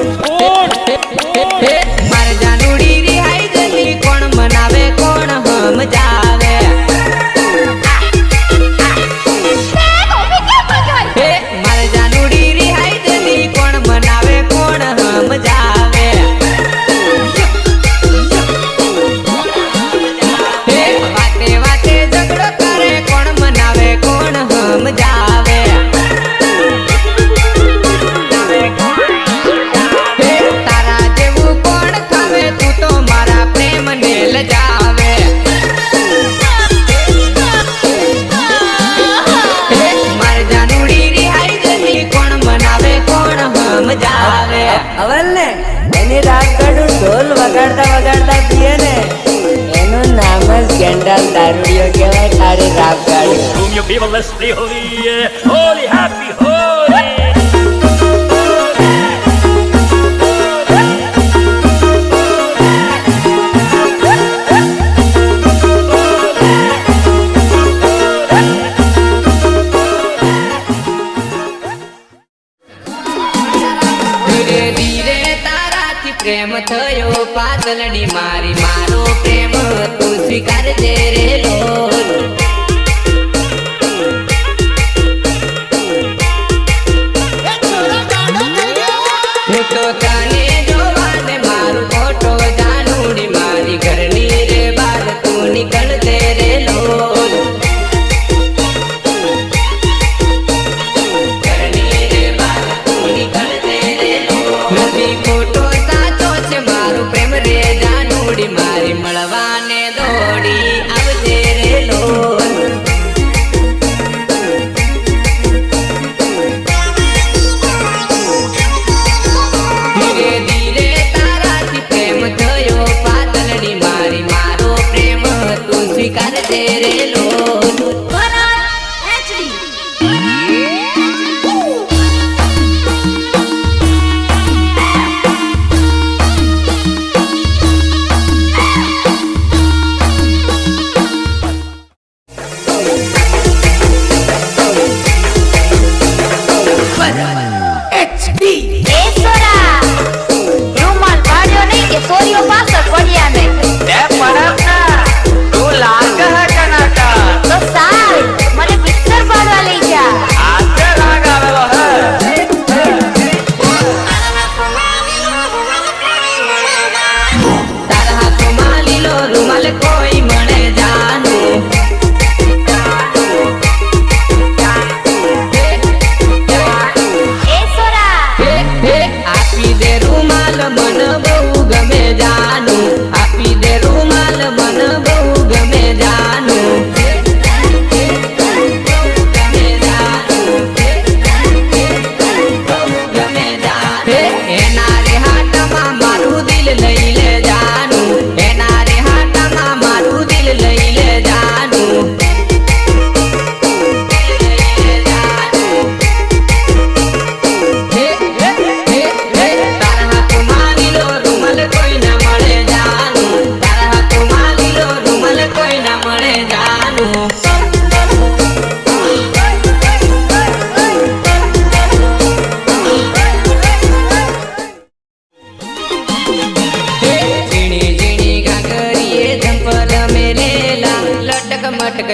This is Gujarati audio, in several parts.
们。哦 મારા તારુડિયો કેવો તારે રાપ ગાડ્યો ઘૂમ્યો પીવલસલી હોવી હોલી હેપી હોલી પ્રેમ થયો પાતલડી મારી મારો પ્રેમ તું સ્વીકાર દે રે voy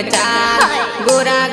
그 짤. 아, 네. 구라